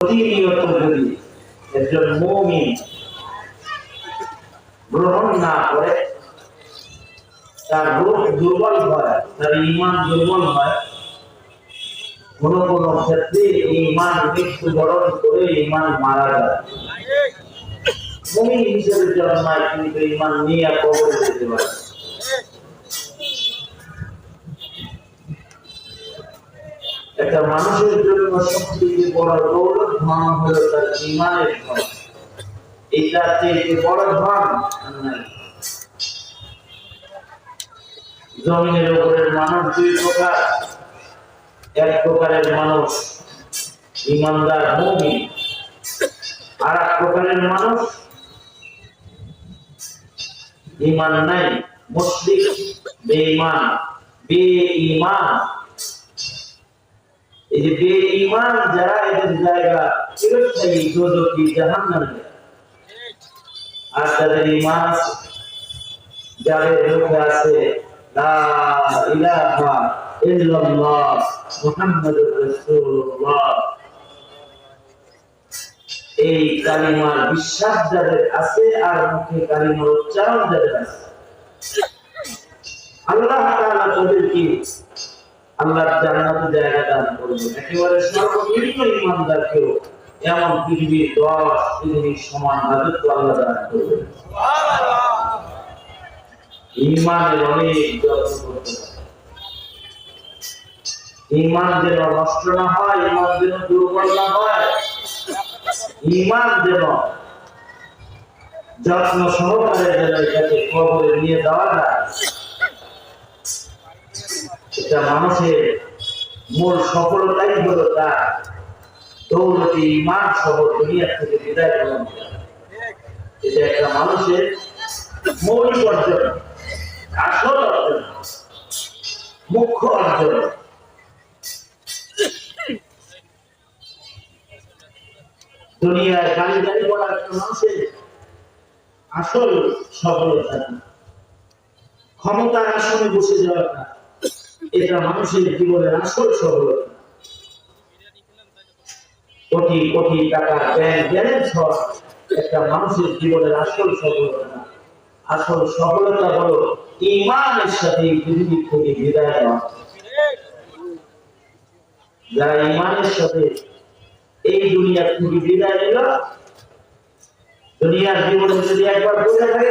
প্রতিনিয়ত যদি একজন মৌমিন গ্রহণ না করে তার রোগ দুর্বল হয়, তার ইমান দুর্বল হয়, কোন কোন ক্ষেত্রে ইমান মৃত্যুবরণ করে ইমান মারা যায়। মুমিন হিসেবে জন্মায় কিন্তু ইমান নিয়ে কবরে যেতে পারে একটা মানুষের জন্য সবথেকে বড় দৌলত ধন হলো তার ইমানের ধন। এটা থেকে বড় ধন জমিনের উপরের মানুষ দুই প্রকার। এক প্রকারের মানুষ ইমানদার ভূমি আর এক প্রকারের মানুষ ইমান নাই মুসলিম বেঈমান বেঈমান। এই যে বেঈমান যারা এদের জায়গা চিরস্থায়ী দোজখী জাহান্নামে আর তাদের আছে। যাদের মুখে আছে লা ইলাহা ইল্লাল্লাহ মুহাম্মাদুর রাসূলুল্লাহ। এই কালিমার বিশ্বাস যাদের আছে আর মুখে কালিমার উচ্চারণ যাদের আছে। আল্লাহ তাআলা তাদেরকে আল্লাহর জান্নাতে জায়গা দান করবেন একেবারে সর্বনিম্ন ইমানদারকেও এমন পৃথিবীর দশ পৃথিবীর সমান রাজত্ব আল্লাহ দান ইমানের অনেক ইমান যেন নষ্ট না হয় ইমান যেন দুর্বল না হয় ইমান যেন যত্ন সহকারে যেন এটাকে কবরে নিয়ে যায় এটা মানুষের মূল সফলতাই হলো তার দৌলতি, ইমান সহ দুনিয়া থেকে বিদায় গ্রহণ এটা একটা মানুষের মৌলিক অর্জন, আসল অর্জন, মুখ্য অর্জন। দুনিয়ায় গাড়ি গাড়ি করা একটা মানুষের আসল সফলতা। ক্ষমতার আসনে বসে যাওয়া না এটা মানুষের জীবনের আসল সফলতা। কোটি কোটি টাকা ব্যাংক ব্যালেন্স হওয়া একটা মানুষের জীবনের আসল সফলতা। আসল সফলতা হলো ইমানের সাথে এই পৃথিবী থেকে বিদায় নেওয়া। যারা ইমানের সাথে এই দুনিয়া থেকে বিদায় নিল, দুনিয়ার জীবনে যদি একবার বসে থাকে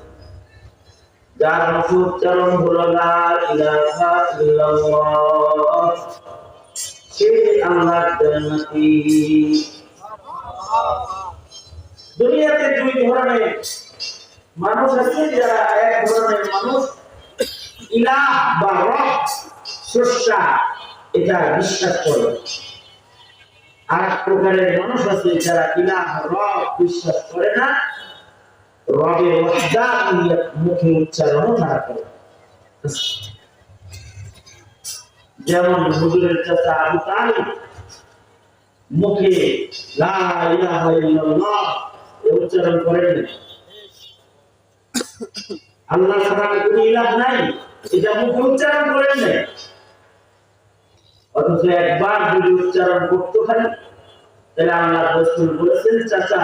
দুনিয়াতে দুই ধরনের মানুষ আছে, যারা এক ধরনের মানুষ, ইলাহ বা রব এটা বিশ্বাস করে। আর প্রকারের মানুষ আছে, যারা ইলাহ রব বিশ্বাস করে না রবের ওয়াহদানিয়ত মুখে উচ্চারণও না করে। যেমন হুজুরের চাচা আবু তালিব, মুখে লা ইলাহা ইল্লাল্লাহ উচ্চারণ করেন আল্লাহ ছাড়া কোনো ইলাহ নাই, এটা মুখে উচ্চারণ করেন নাই। অথচ একবার যদি উচ্চারণ করতে হয় তাহলে আল্লাহ রসুল বলেছেন, চাচা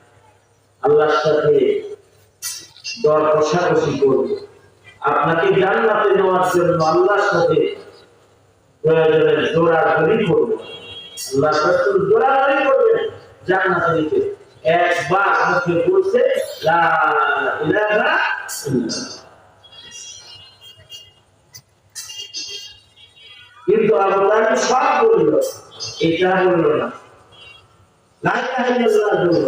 আল্লাহর সাথে দর কষাকষি করব। আপনাকে জান্নাতে নেওয়ার জন্য আল্লাহর সাথে প্রয়োজনে আল্লাহ রাসূল জোরাজোরি করবেন জান্নাতে নিতে। একবার মুখে বলছে। কিন্তু আবু সব বলল, এটা বলল না। ইল্লাল্লাহ বলল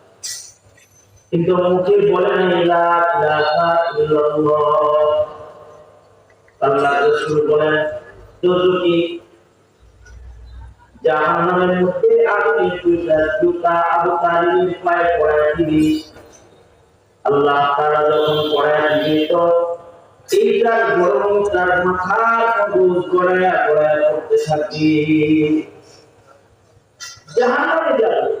কিন্তু মুখে আল্লাহ বলেন দিবি, আল্লাহ তাআলা যখন পড়ায় দিবি তো এইটার গরম তার মাথার মগজ গড়ায়া গড়ায়া করতে থাকি জাহান্নামে যাবে।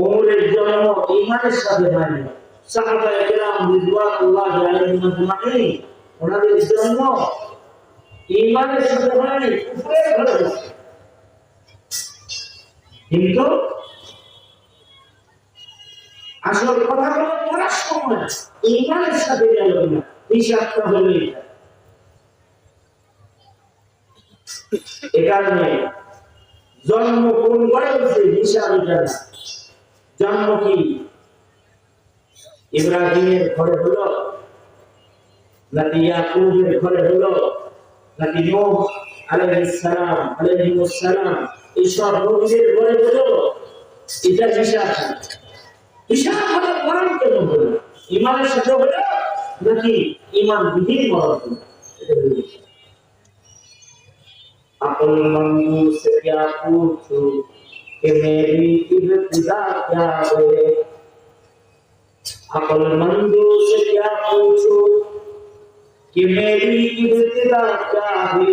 ওমরের জন্ম ইমানের সাথে হয়নি। আলাইহিম ওনাদের জন্ম ইমানের সাথে হয়নি, কুফরের ঘরে কিন্তু আসল কথা হলো সময় ইমানের সাথে গেল না হিসাবটা হলো এটা এ কারণে জন্ম কোন ঘরে হিসাব এটা জন্ম কি? ইব্রাহিমের ঘরে হলো? নাকি ইয়াকুবের ঘরে হলো? নাকি নূহ আলাইহিস সালাম আলাইহিস সালাম এইসব নবীদের ঘরে হলো? এটা হিসাব হিসাব হলো কোরআন কেন হলো? ইমানের সাথে হলো নাকি ইমান বিহীন মরণ হলো أقل من يوسف يقول से क्या पूछूं कि मेरी इब्तिदा क्या है अकुलमंदू से क्या पूछूं कि मेरी इब्तिदा क्या है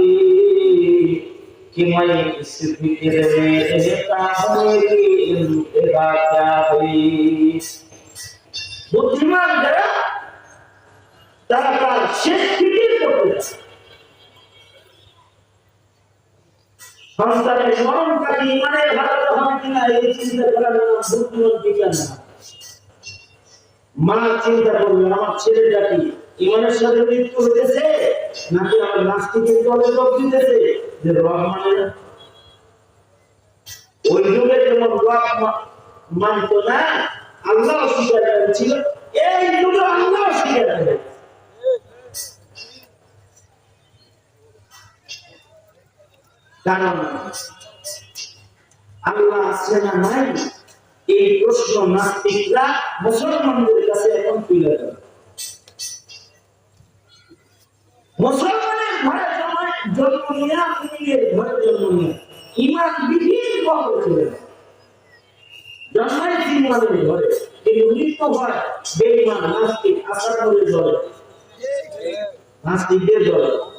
कि मैं इस फिक्र में रहता हूँ मेरी इब्तिदा क्या है बुद्धिमान যারা তারা তার শেষ ফিকির করতে চায় সন্তানের মরণকারী ইমানের হবে কিনা এই চিন্তা করার মা চিন্তা আমার ছেলেটা কি ইমানের সাথে মৃত্যু হইতেছে নাকি আমার নাস্তিকের দলে যোগ দিতেছে? যে রব মানে ওই যুগে যেমন মানতো না, আল্লাহ করেছিল, এই যুগে আল্লাহ অস্বীকার করে কারণ আল্লাহ আছে না নাই? এই প্রশ্ন নাস্তিকরা মুসলমানদের কাছে জন্ম- নিয়ে ঘরে জন্ম নিয়ে। ইমান বিহীন কবর ছিল। জন্মায় ইমানের ঘরে। কিন্তু মৃত্যু হয় বেঈমান, নাস্তিক আসামের দলে নাস্তিকদের দলে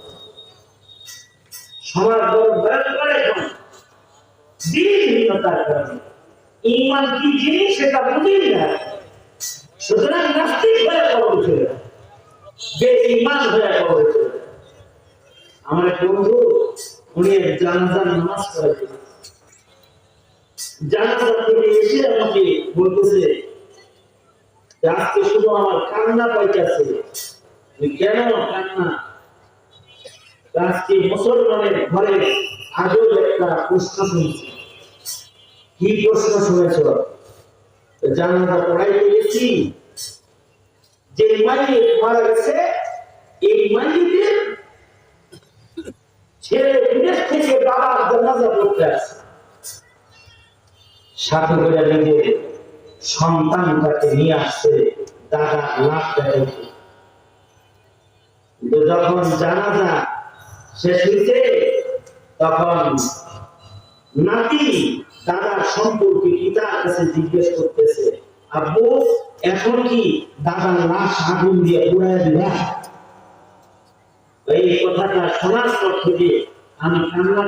সবার ইমান কি জিনিস, সেটা বুঝি না। সুতরাং নাস্তিক হয়ে কবর যে ইমান হয়ে কবর আমার বন্ধু, উনি জানাজার নামাজ পড়াইছিল জানাজা থেকে এসে আমাকে বলতেছে, আজকে শুধু আমার কান্না পাইতেছে। কেন কান্না আজকে মুসলমানের ঘরে আজও একটা প্রশ্ন শুনছি। কি প্রশ্ন শুনেছ? জানাজা পড়াইতে গেছি যে মালিক মারা গেছে, এই মালিকের ছেলে বিদেশ থেকে জানাজা পড়তে সাথে করে নিজে সন্তানটাকে নিয়ে আসছে দাদা লাভ যখন জানাজা শেষ হইছে, তখন নাতি দাদার সম্পর্কে পিতার কাছে জিজ্ঞেস করতেছে, আব্বু, এখন কি দাদার লাশ আগুন দিয়ে পুড়ায় দিলা এই কথাটা শোনার পর থেকে আমি কান্না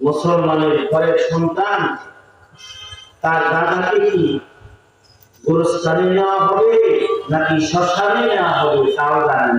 মুসলমানের ঘরের সন্তান, তার দাদাকে কি গোরস্থানে নেওয়া হবে নাকি শ্মশানে নেওয়া হবে তাও জানেন।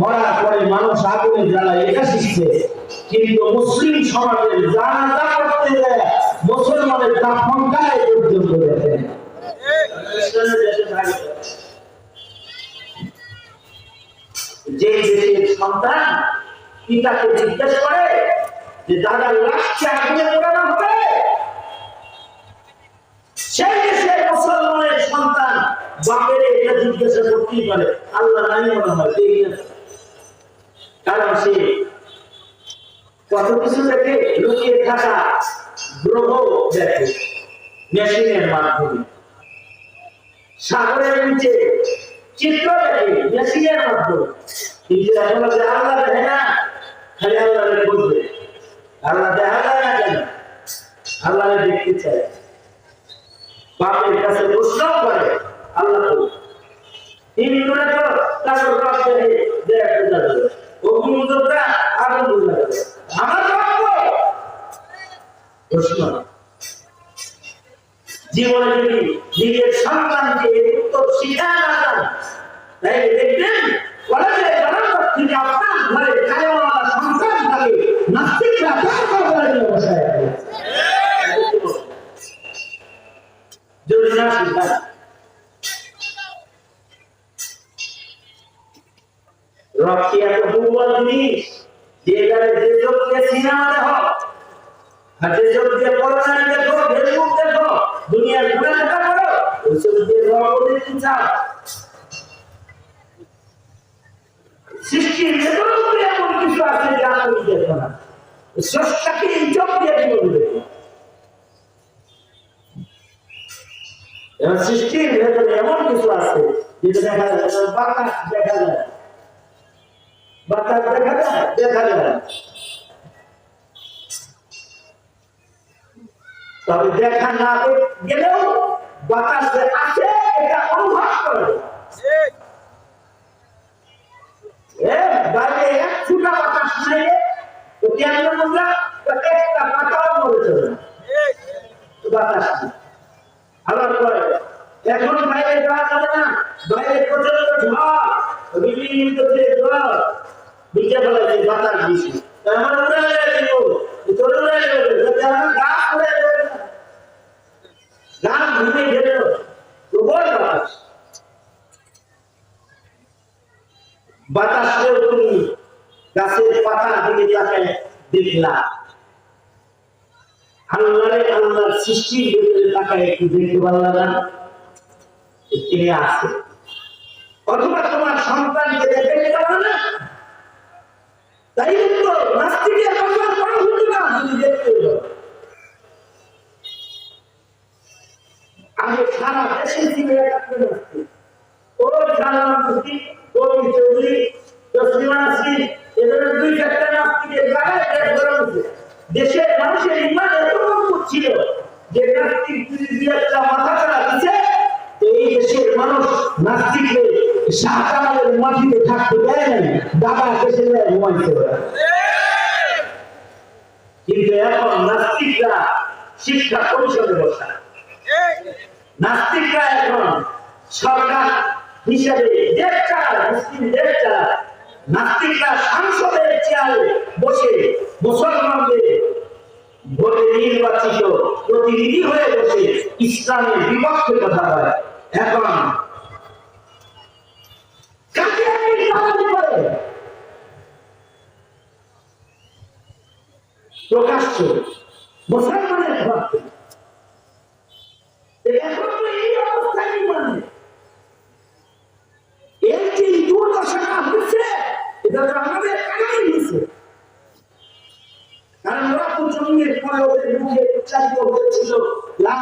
মরার পরে মানুষ আগুনে জ্বালায়, এটা শিখছে কিন্তু মুসলিম সমাজের জানাজা করতে যায়, মুসলমানের দাফন গায়ে পর্যন্ত দেখে দেশে। যে দেশের সন্তান পিতাকে জিজ্ঞেস করে যে দাদার লাশকে আগুনে পোড়ানো হবে সেই দেশের মুসলমানের সন্তান বাপের এটা জিজ্ঞাসা করতেই পারে, আল্লাহ নাই মনে হয়। কারণ সে কত কিছু দেখে লুকিয়ে থাকা গ্রহ দেখে, মেশিনের মাধ্যমে। সাগরের নিচে চিত্র দেখে, মেশিনের মাধ্যমে। কিন্তু এখন আল্লাহ দেখে না, খালি আল্লাহ বুঝবে আল্লাহ দেখা যায় না কেন? আল্লাহ দেখতে চায়। বাপের কাছে প্রশ্ন করে আল্লাহ। তিন দিনে তো তার দেখে দেয়া পূজা আগুন পূজা করে আমার বাপ প্রশ্ন। জীবনে যদি নিজের সন্তানকে উত্তর শিখা না দেন, তাই দেখবেন কলেজে জনগণ থেকে আপনার ঘরে কায়মওয়ালা সন্তান থাকে নাস্তিকরা তার কবরে নিয়ে যদি না শিখা রক্তি এত দুর্বল জিনিস, যে এখানে যে দিয়ে সিনেমা দেখো আর যে চোখ দিয়ে দেখো ফেসবুক দেখো, দুনিয়ার দেখা করো, ওই চোখ দিয়ে রব দেখতে সৃষ্টির ভেতরে এমন কিছু আছে যা তুমি দেখো না। স্রষ্টাকে এই চোখ দিয়ে তুমি দেখো সৃষ্টির ভেতরে এমন কিছু আছে, যেটা দেখা যায় বাতাস দেখা যায়। বাতাস তবে দেখা না গেলেও বাতাস যে আছে এটা অনুভব করে। বাইরে এক ফুটা বাতাস নাই তো কেন আমরা একটা পাতাও মরে চলে বাতাস এখন বাইরে যাওয়া যাবে না। বাইরে প্রচণ্ড ঝড়, বিভিন্ন বিকে ফেলাইছে বাতাস দিছি। আমার উড়ে দিব চলে উড়ে যাবে যাতে আমার গা উড়ে যাবে না। গা ঘুমে গেল প্রবল বাতাস। বাতাসেও তুমি গাছের পাতার দিকে তাকায় দেখলা। আল্লাহরে আল্লাহর সৃষ্টির ভিতরে তাকায় একটু দেখতে পারলাম না? কে আছে অথবা তোমার সন্তানকে দেখাইতে পারো না? তাই তো নাস্তিকের কথা বড় হতো না, যদি দেখতে পারো। আগে সারা দেশে ছিল একটা নাস্তিক ও জানালাম নাস্তিক কবি চৌধুরী তসলিমা নাস্তিক এদের দুই চারটা নাস্তিকের গায়ে দেশ গড়ে দেশের মানুষের ইমান এত মজবুত ছিল যে নাস্তিক দুই একটা মাথা ছাড়া দিছে এই দেশের মানুষ নাস্তিককে শাহজাহানের মাটিতে থাকতে দেয় নাই যায় ঘুমাইছে কিন্তু এখন নাস্তিকরা শিক্ষা পরিষদে বসা নাস্তিকরা এখন সরকার হিসাবে দেশ মুসলিম দেশ নাস্তিকরা সংসদের চেয়ারে বসে মুসলমানদের ভোটে নির্বাচিত প্রতিনিধি হয়ে বসে ইসলামের বিপক্ষে কথা বলে। এখন প্রকাশ্য মুসলমানের ঘরকে এখন এই অবস্থায় এই যে দুর্দশাটা হচ্ছে এটা তো আমাদের কারণেই হচ্ছে কারণ ওরা তো জমিনের পরে ওদের মুখে উচ্চারিত হয়েছিল লা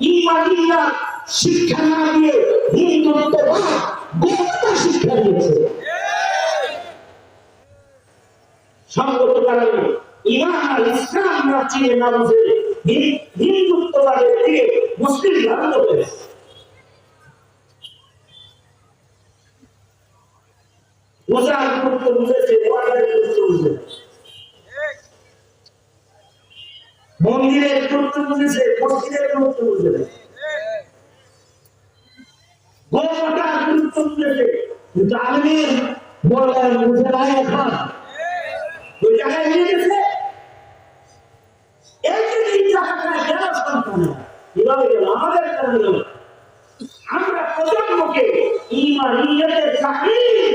ইমানিয়া শিক্ষা না দিয়ে হিন্দুত্ববাদ গোপতা শিক্ষা দিয়েছে। কারণে ইমান ইসলাম না চিনে হি- হিন্দুত্ববাদের দিকে মুসলিম ধারণ করেছে গুরুত্ব বুঝেছে ওয়াদের গুরুত্ব বুঝেছে মন্দিরের গুরুত্ব বুঝেছে, মসজিদের গুরুত্ব বুঝেছে। গোমাতার গুরুত্ব বুঝেছে। কিন্তু আলমীর বললেন বুঝে নাই এখন। ওই জায়গায় নিয়ে গেছে।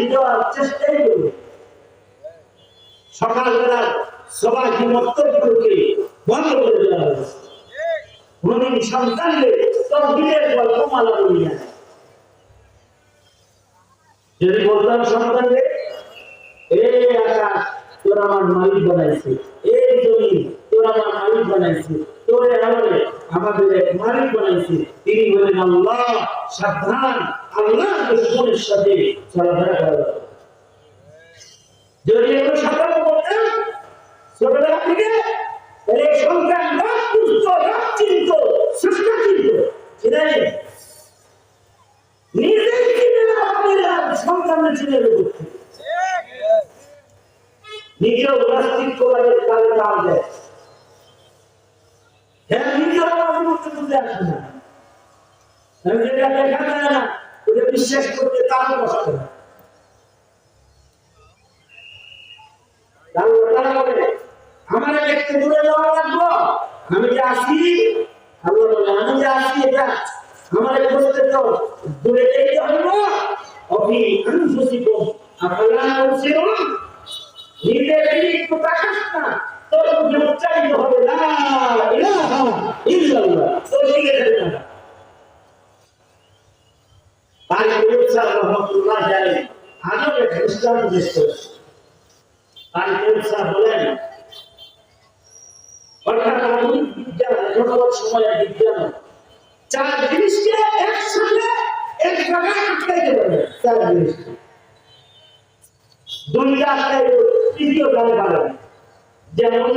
দেওয়ার চেষ্টাই করব সকালবেলা সবাই মন্তব্যকে বন্ধ যদি বলতাম সন্তানদের তোর আমার মালিক বানাইছে। এই জমি তোর আমার মালিক বানাইছে। তোরে আমারে আমাদের এক মালিক বানাইছে তিনি বলেন আল্লাহ সাবধান, আল্লাহ দুশ্মনের সাথে চলাফেরা করা। যদি এগুলো সতর্ক করতেন ছোটবেলা থেকে সন্তান রাত পুষ্ট রাত চিন্ত চেষ্টা চিন্ত চিনাই নিজেই চিনে না আপনি সন্তানের নাস্তিকবাদের কালে নাম দেয়। হ্যাঁ নিজেও আমাদের বুঝতে আসে বিশ্বাস করতে তারও কষ্ট আমার একটু দূরে যাওয়া লাগবো। আমি যে আসি, আমি যে আসি, এটা আমার তো দূরে যেতে হইব অভি আনুসিকম আপনারা বলছিলাম নিজের একটু তাকাস না। তোর মুখে উচ্চারিত হবে ইলাহা না। পরীক্ষা বলেন অর্থাৎ আধুনিক বিজ্ঞান ঘটনার সময় বিজ্ঞান। চার জিনিসকে একসাথে এক জায়গায় আটকাইতে পারে চার জিনিসকে। দুইটা আটকাইতে তৃতীয় গানে পারেন যেমন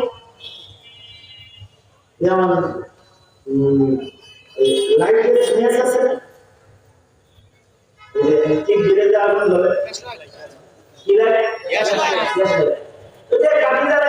যেমন লাইটের স্মেস আছে ঠিক ধীরে যাওয়ার মতো হবে কি লাগে? Yes, sir. Yes, sir. ওই যে কাঠি দ্বারা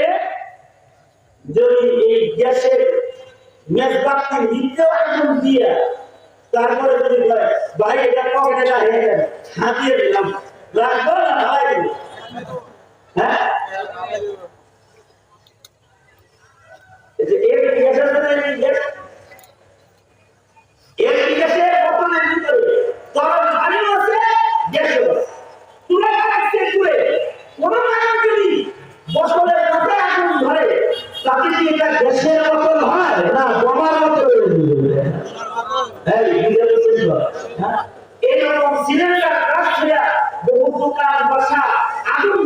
মেজবানকে নিতে একদম দিয়ে তারপরে যদি বলে, ভাই এটা পকেটে রাখে দেন হাতিয়ে দিলাম রাখব না, ভাই? হ্যাঁ? এই যে এর জিজ্ঞাসা করে জিজ্ঞাসা এর জিজ্ঞাসা বর্তমানে ভিতরে তরল পানিও আছে গ্যাসও আছে তুলে রাখছে তুলে কোনো মানুষ যদি বছরের মাথায় আগুন ধরে তাকে কি এটা গ্যাসের মতন হয় না বোমার মতো হয়ে যাবে হ্যাঁ বুঝতে পেরেছেন তো? হ্যাঁ? এরকম সিলিন্ডার ব্রাস্ট হয়ে বহু দোকান বাসা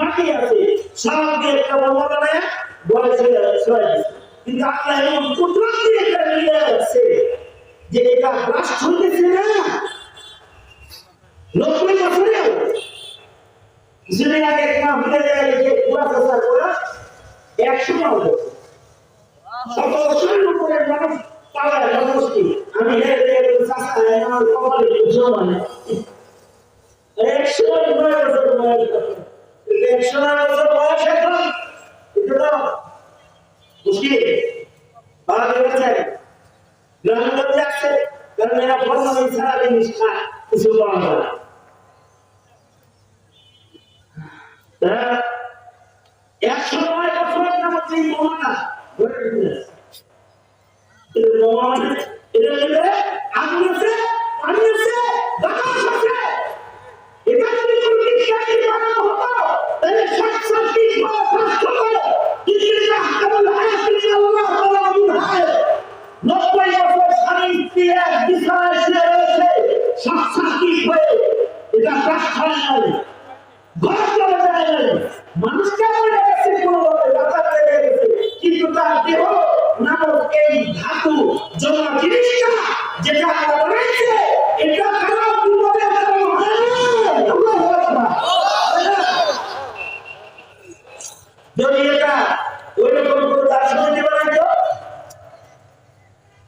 মাটি আছে। দিয়ে একটা বানায় বলে ছেড়ে কিন্তু আল্লাহ এমন কুদরত দিয়ে এটা মিলে রাখছে যে এটা ব্রাস্ট হইতেছে না। নব্বই বছরেও কিছুদিন আগে একটা হতে যায় যে পুরা প্রচার করা একশো মানুষ শত বছরের উপরে মানুষ পালায় জনগোষ্ঠী আমি কপালে একশো নয় একশো নয় বছর আসছে কারণ এরা ফর্মালি ছাড়া জিনিস আছে, পানি আছে, বাতাস আছে। এটা যদি কোনো বিজ্ঞানী বানানো হতো, তাহলে ষাট ষাটটি ঘর নষ্ট করে, পৃথিবীতে হাকামুল হায়াতিন আল্লাহ তাআলা আবুল হায়াত। নব্বই বছর স্বামী স্ত্রী এক বিছানায় শুয়ে রয়েছে, সব সাক্ষী হয়ে, এটা ব্রাশ হয় নাই। ঘর চলে যায় নাই। মানুষটা মরে গেছে কোনোভাবে, বাঁচাতে গেছে। কিন্তু তার দেহ নামক এই ধাতু জমা জিনিসটা যেটা আল্লাহ বানাইছে, এটা খারাপ বিপদে ফেলানো হয় না। আল্লাহু আকবার। যদি এটা ওইরকম কোনো দার্শনিক বানাইতো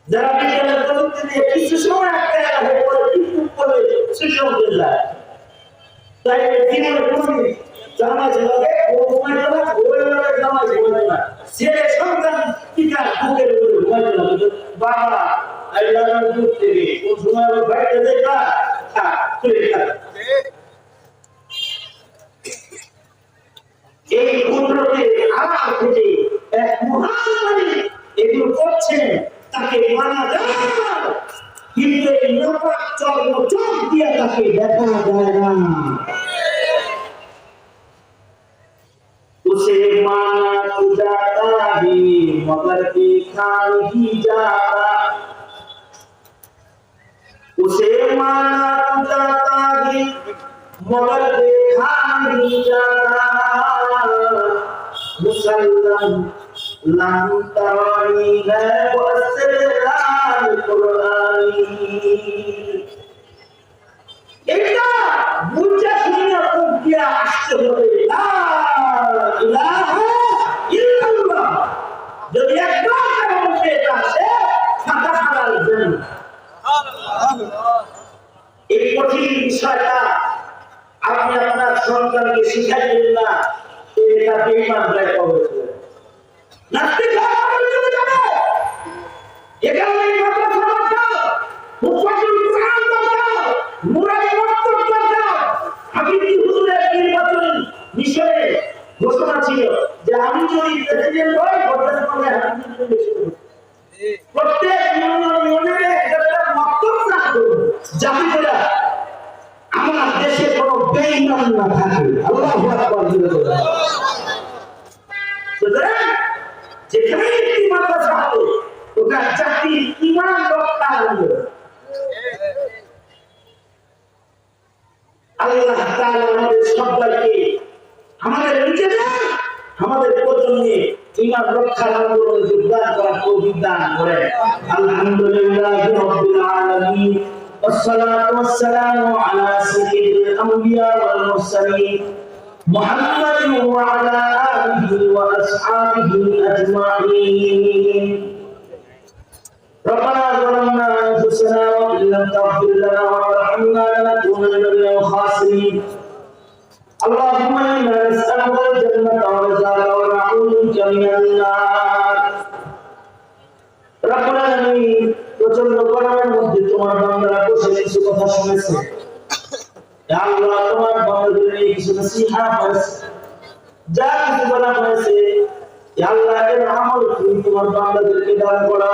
যারা বিজ্ঞানের প্রযুক্তি দিয়ে কিছু সময় একটা হয়ে পড়ে কিন্তু করে সুযোগ দিয়ে যায় তাই জীবনে কোনদিন জামাই ছেলেকে ঘুমাইতো না ঘুমাইলে জামাই ঘুমাইতো না ছেলে সন্তান পিতা বুকের উপরে ঘুমাইতো না কিন্তু বাবা আল্লাহ দুধ থেকে কোন সময় ওর বাইরে দেখা থাক চলে থাক এই কুদরতের আড়াল থেকে এক মহান মালিক এগুলো করছেন তাকে মানা যায় না। কিন্তু এই নাপাক চর্ম চোখ দিয়ে তাকে দেখা যায় না उसे माना तो जाता ही मगर देखा नहीं जाता उसे माना तो जाता ही मगर देखा नहीं जाता मुसल्लम लम तरानी है वसलाम कुरानी এটা বুঝা শুনে উঠিয়া আসতে হবে লা ইলাহা আল্লাহ তাআলা আমাদের সবাইকে আমাদের নিজেদের আমাদের প্রজন্মে ইমান রক্ষার আন্দোলনে যোগদান করার তৌফিক দান করেন আলহামদুলিল্লাহ রাব্বিল আলামিন والصلاة والسلام على سيد الأنبياء والمرسلين محمد وعلى آله وأصحابه أجمعين ربنا ظلمنا أنفسنا وإن لم تغفر لنا وترحمنا لنكونن من الخاسرين اللهم إنا نسألك الجنة ورزاك ونعوذ بك من النار রব্বুল আলামিন প্রচন্ড গরমের মধ্যে তোমার বান্দারা বসে কিছু কথা শুনেছে ইয়া আল্লাহ তোমার বান্দাদের নিয়ে কিছু নসিহত হয়েছে যা কিছু বলা হয়েছে ইয়া আল্লাহ এর আমল তুমি তোমার বান্দাদেরকে দান করো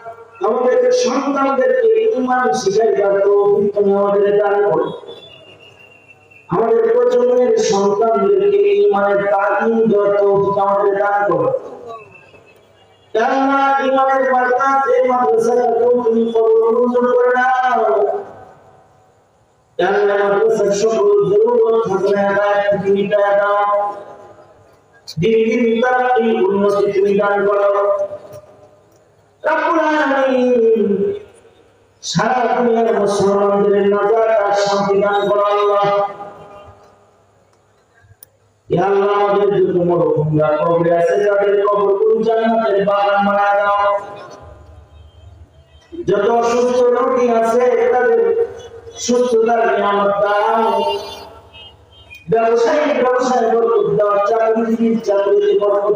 আমাদের সন্তানদেরকে ঈমান শিখাইবার তৌফিক আমাদের দান করো। আমাদের প্রজন্মের সন্তানদেরকে ঈমানের তালিম দেওয়ার তৌফিক আমাদের দান করো। কেননা ইমানের বার্তাত এই মাদ্রাসাটাকেও তুমি মঞ্জুর করে নাও কেননা মাদ্রাসার সকল জরুরত থাকলে তুমি দাও। দিন দিন তারাকি উন্নতি তুমি দান করো। সারা দুনিয়ার মুসলমানদের নাজাত আর শান্তি দান করো আল্লাহ। ইয়া আল্লাহ যত মরহুমরা কবরে আছে তাদের সুস্থতার নিয়ামত ব্যবসায়ী ব্যবসায় বরকত দাও চাকরিজীবীর চাকরিতে বরকত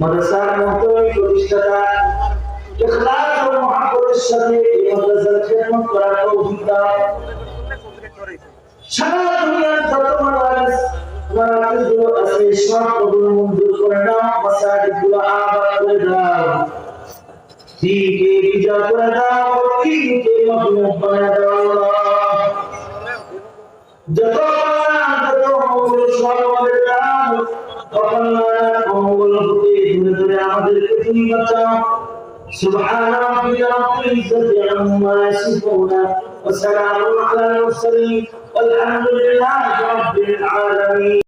মাদ্রাসার মতোই প্রতিষ্ঠাতা ইখলাস ও মহব্বতের সাথে এই মাদ্রাসার খেদমত করার তৌফিক দাও। সারা দুনিয়ার যত মাদ্রাস মাদ্রাসাগুলো আছে সবগুলো মঞ্জুর করে দাও মাসাজিদগুলো আবাদ করে দাও। দিনকে বিজয় করে দাও, দিনকে মজবুত বানায় দাও যত যত মঙ্গল সব আমাদের দাও তখন মঙ্গল হতে الدين بالعدل في متاع سبحان ربك رب العزة عما يصفون وسلام على المرسلين والحمد لله رب العالمين.